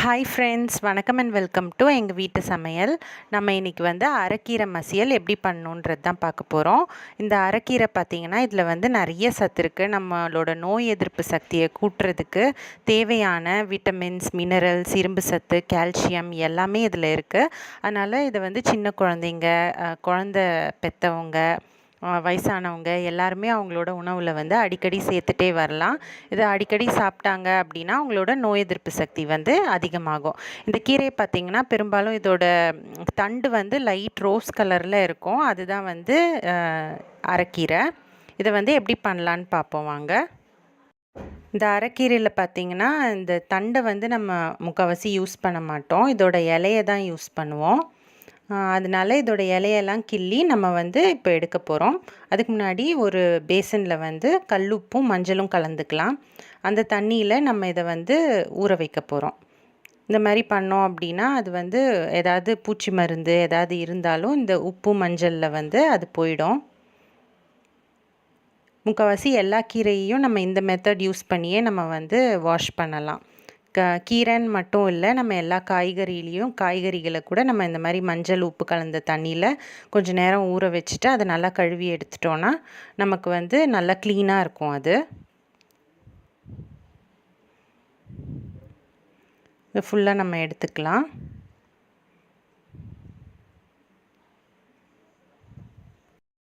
Hi friends வணக்கம் and welcome to எங்கள் வீட்டு சமையல். நம்ம இன்றைக்கி வந்து அரைக்கீரை மசியல் எப்படி பண்ணணுன்றது தான் பார்க்க போகிறோம் இந்த அரைக்கீரை பார்த்திங்கன்னா இதில் வந்து நிறைய சத்து இருக்குது நம்மளோட நோய் எதிர்ப்பு சக்தியை கூட்டுறதுக்கு தேவையான விட்டமின்ஸ் மினரல்ஸ் இரும்பு சத்து கால்சியம் எல்லாமே இதில் இருக்குது அதனால் இதை வந்து சின்ன குழந்தைங்க குழந்த பெற்றவங்க வயசானவங்க எல்லாருமே அவங்களோட உணவில் வந்து அடிக்கடி சேர்த்துட்டே வரலாம். இதை அடிக்கடி சாப்பிட்டாங்க அப்படின்னா அவங்களோட நோய் எதிர்ப்பு சக்தி வந்து அதிகமாகும். இந்த கீரையை பார்த்திங்கன்னா பெரும்பாலும் இதோட தண்டு வந்து லைட் ரோஸ் கலரில் இருக்கும். அதுதான் வந்து அரைக்கீரை. இதை வந்து எப்படி பண்ணலான்னு பார்ப்போம் வாங்க. இந்த அரைக்கீரையில் பார்த்திங்கன்னா இந்த தண்டை வந்து நம்ம முக்கால்வாசி யூஸ் பண்ண மாட்டோம். இதோட இலையை தான் யூஸ் பண்ணுவோம். அதனால இதோட இலையெல்லாம் கிள்ளி நம்ம வந்து இப்போ எடுக்க போகிறோம் அதுக்கு முன்னாடி ஒரு பேசனில் வந்து கல்லுப்பும் மஞ்சளும் கலந்துக்கலாம். அந்த தண்ணியில் நம்ம இதை வந்து ஊற வைக்க போகிறோம் இந்த மாதிரி பண்ணோம் அப்படின்னா அது வந்து ஏதாவது பூச்சி மருந்து ஏதாவது இருந்தாலும் இந்த உப்பு மஞ்சளில் வந்து அது போயிடும். முக்கால்வாசி எல்லா கீரையையும் நம்ம இந்த மெத்தட் யூஸ் பண்ணியே நம்ம வந்து வாஷ் பண்ணலாம். க கீரைன்னு மட்டும் இல்லை நம்ம எல்லா காய்கறிலையும் காய்கறிகளை கூட நம்ம இந்த மாதிரி மஞ்சள் உப்பு கலந்த தண்ணியில் கொஞ்சம் நேரம் ஊற வச்சுட்டு அதை நல்லா கழுவி எடுத்துட்டோன்னா நமக்கு வந்து நல்லா க்ளீனாக இருக்கும் அது. இது ஃபுல்லாக நம்ம எடுத்துக்கலாம்.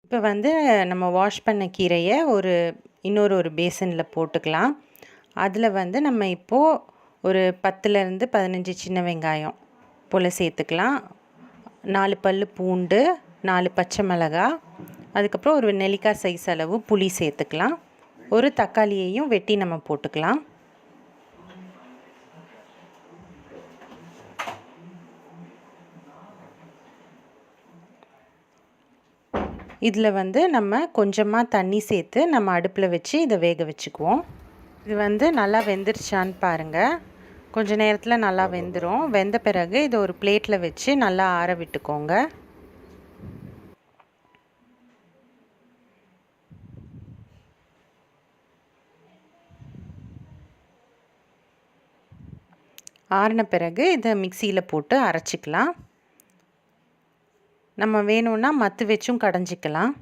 இப்போ வந்து நம்ம வாஷ் பண்ண கீரையை ஒரு இன்னொரு ஒரு பேசனில் போட்டுக்கலாம். அதில் வந்து நம்ம இப்போது ஒரு பத்துலேருந்து பதினஞ்சு சின்ன வெங்காயம். போல் சேர்த்துக்கலாம். நாலு பல் பூண்டு நாலு பச்சை மிளகா அதுக்கப்புறம் ஒரு நெல்லிக்காய் சைஸ் அளவு புளி சேர்த்துக்கலாம். ஒரு தக்காளியையும் வெட்டி நம்ம போட்டுக்கலாம். இதில் வந்து நம்ம கொஞ்சமாக தண்ணி சேர்த்து நம்ம அடுப்பில் வச்சு இதை வேக வச்சுக்குவோம். இது வந்து நல்லா வெந்துருச்சான்னு பாருங்கள் கொஞ்ச நேரத்தில் நல்லா வெந்துடும் வெந்த பிறகு இதை ஒரு பிளேட்டில் வச்சு நல்லா ஆற விட்டுக்கோங்க. ஆறின பிறகு இதை மிக்சியில் போட்டு அரைச்சிக்கலாம். நம்ம வேணும்னா மத்து வச்சும் கடைஞ்சிக்கலாம்.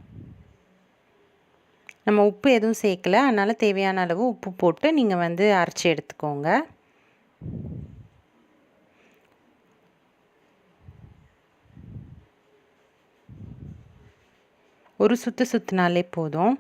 நம்ம உப்பு எதுவும் சேர்க்கல. அதனால் தேவையான அளவு உப்பு போட்டு நீங்கள் வந்து அரைச்சி எடுத்துக்கோங்க. ஒரு சுற்று சுற்றினாலே போதும்.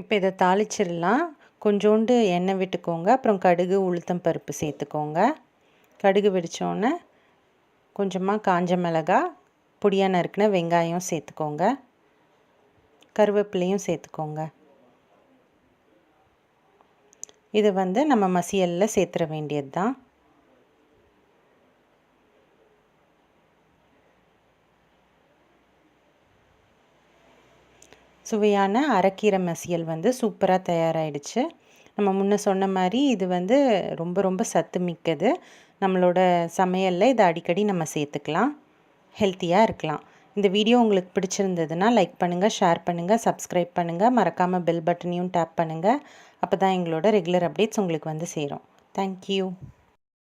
இப்போ இதை தாளிச்சிடலாம். கொஞ்சோண்டு எண்ணெய் விட்டுக்கோங்க. அப்புறம் கடுகு உளுத்தம் பருப்பு சேர்த்துக்கோங்க. கடுகு வெடித்தோடனே கொஞ்சமாக காஞ்ச மிளகா பொடியாக நறுக்கின வெங்காயம் சேர்த்துக்கோங்க. கருவேப்பிலையும் சேர்த்துக்கோங்க. இதை வந்து நம்ம மசியலில் சேர்த்துற வேண்டியது தான் சுவையான அரைக்கீரை மசியல் வந்து சூப்பராக தயாராகிடுச்சு நம்ம முன்ன சொன்ன மாதிரி இது வந்து ரொம்ப ரொம்ப சத்து மிக்கது. நம்மளோட சமையலில் இதை அடிக்கடி நம்ம சேர்த்துக்கலாம். ஹெல்த்தியாக இருக்கலாம். இந்த வீடியோ உங்களுக்கு பிடிச்சிருந்ததுன்னா லைக் பண்ணுங்கள் ஷேர் பண்ணுங்கள் சப்ஸ்கிரைப் பண்ணுங்கள் மறக்காமல் பெல் பட்டனையும் டேப் பண்ணுங்கள் அப்போ தான் எங்களோட ரெகுலர் அப்டேட்ஸ் உங்களுக்கு வந்து சேரும். தேங்க்யூ